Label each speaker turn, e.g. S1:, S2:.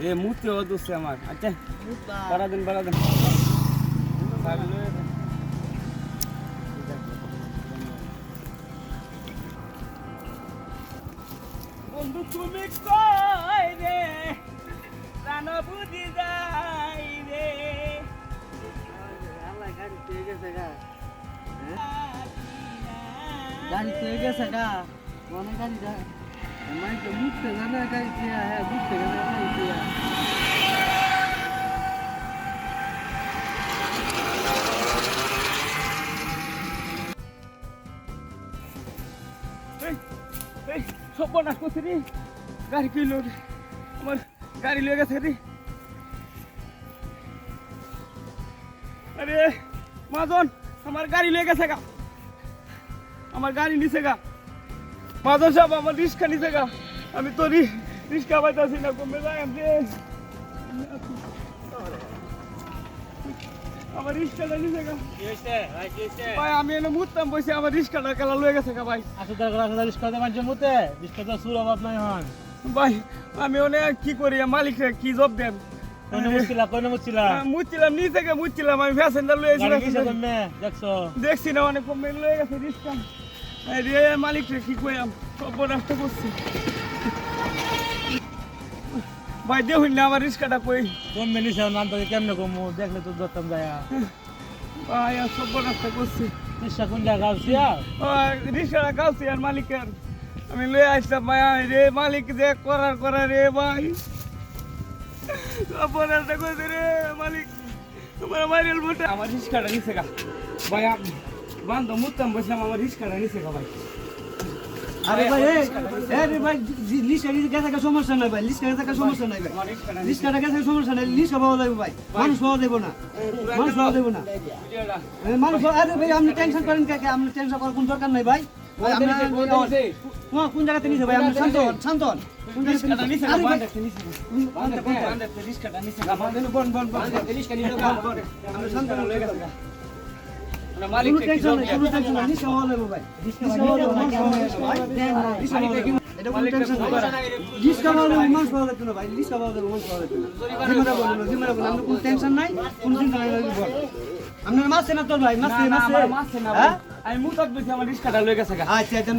S1: রে মুতে ও আমার। আচ্ছা বাড়া দিন বাড়া দিন। বন্ধু তুমি কই রে? প্রাণ বুঝি যাই রে।
S2: গাড়ি তো গেছে গা। মনে গাড়ি মাই তো মুখতে গাড়ি দিয়া হ্যাঁ মুখতে জানা গাড়ি দিয়া
S1: এই এই সর্বনাশ করছে রে গাড়ি কইল রে আমার গাড়ি লয়ে গেছে রে আরে মাজন আমার গাড়ি লয়ে গেছে গা আমার গাড়ি নিছে গা মাজন সাহেব আমার রিক্সা নিছে গা আমি তো রি- রিক্সা পাইতাছি না কমে যাই আমি আমার রিক্সাটা নিছে গা ভাই আমি এনে মুততাম বসে আমার রিক্সাটা কেলা লয়ে গেছে গা ভাই
S2: আসো তার করে আসো রিস্কা দে মাঝে মুতে রিস্কা তো সুর অভাব নাই হন
S1: ভাই আমি অনেক কি করি মালিক কি জব দেন
S2: কোনে মুছিলা কোনে মুছিলা
S1: মুচ্ছিলাম নিচ থেকে মুচ্ছিলাম আমি প্যাসেঞ্জার লয়ে
S2: গাড়ি কিসে
S1: এসেছিলাম
S2: তুমি দেখছ
S1: দেখছি না অনেক কমে লয়ে গেছে রিক্সা রে মালিক কি কইলাম সব নষ্ট করছি। ভাই দেখুন না আমার রিক্সাটা কই।
S2: কোন মেনিছে নাম তো কেমনে কমু? দেখলে তো দত্তম যায়।
S1: ভাই আর সব নষ্ট করছি।
S2: রিস্কা কোন জায়গা আছিয়া
S1: রিক্সাটা গাউছি আর মালিকের। আমি লয়ে আসলাম ভাই রে মালিক যে করার করার রে ভাই। সব নষ্ট করছে রে মালিক। তোমার মাইরেল বটে আমার রিক্সাটা নিছে গা। ভাই বান্ধব মুতাম বসলাম আমার রিক্সাটা নিছে ভাই।
S2: আরে ভাই আরে ভাই লিস্কা গেছে কা সমস্যা নাই ভাই লিস্কা গেছে কা সমস্যা নাই ভাই।
S1: আমার রিক্সাটা নিছে।
S2: লিস্কাটা গেছে সমস্যা নাই লিস্কা পাওয়া যাবে ভাই মানুষ পাওয়া যাবে না মানুষ পাওয়া যাবে না। মানুষ আরে ভাই আপনি টেনশন করেন? আপনি টেনশন করার কোন দরকার নাই ভাই। কোন জায়গাতে নিছে? ভাই? আপনি শান্ত হন শান্ত হন। কোন
S1: নিছে?
S2: আপনার মাসে না তোর ভাই
S1: না ভাই।
S2: হ্যাঁ?
S1: আমি মুতাত বলছি আমার রিক্সাটা লয়ে গেছে
S2: আচ্ছা আচ্ছা